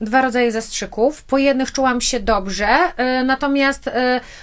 Dwa rodzaje zastrzyków. Po jednych czułam się dobrze, y, natomiast y,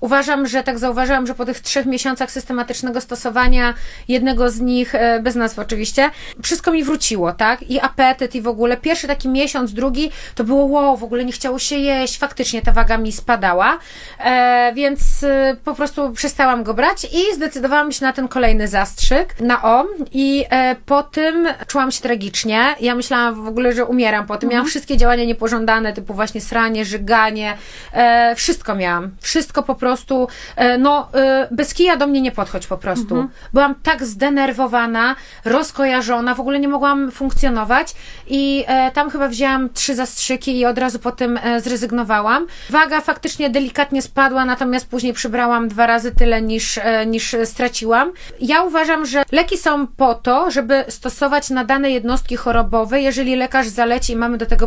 uważam, że tak zauważyłam, że po tych trzech miesiącach systematycznego stosowania jednego z nich, y, bez nazwy oczywiście, wszystko mi wróciło, tak? I apetyt, i w ogóle pierwszy taki miesiąc, drugi, to było wow, w ogóle nie chciało się jeść, faktycznie ta waga mi spadała, e, więc y, po prostu przestałam go brać i zdecydowałam się na ten kolejny zastrzyk, na O i e, po tym czułam się tragicznie. Ja myślałam w ogóle, że umieram po tym. Miałam wszystkie działania niepożądane, typu właśnie sranie, żyganie, e, wszystko miałam. Wszystko po prostu, e, no e, bez kija do mnie nie podchodź po prostu. Byłam tak zdenerwowana, rozkojarzona, w ogóle nie mogłam funkcjonować i e, tam chyba wzięłam trzy zastrzyki i od razu po tym e, zrezygnowałam. Waga faktycznie delikatnie spadła, natomiast później przybrałam dwa razy tyle niż, e, niż straciłam. Ja uważam, że leki są po to, żeby stosować na dane jednostki chorobowe, jeżeli lekarz zaleci i mamy do tego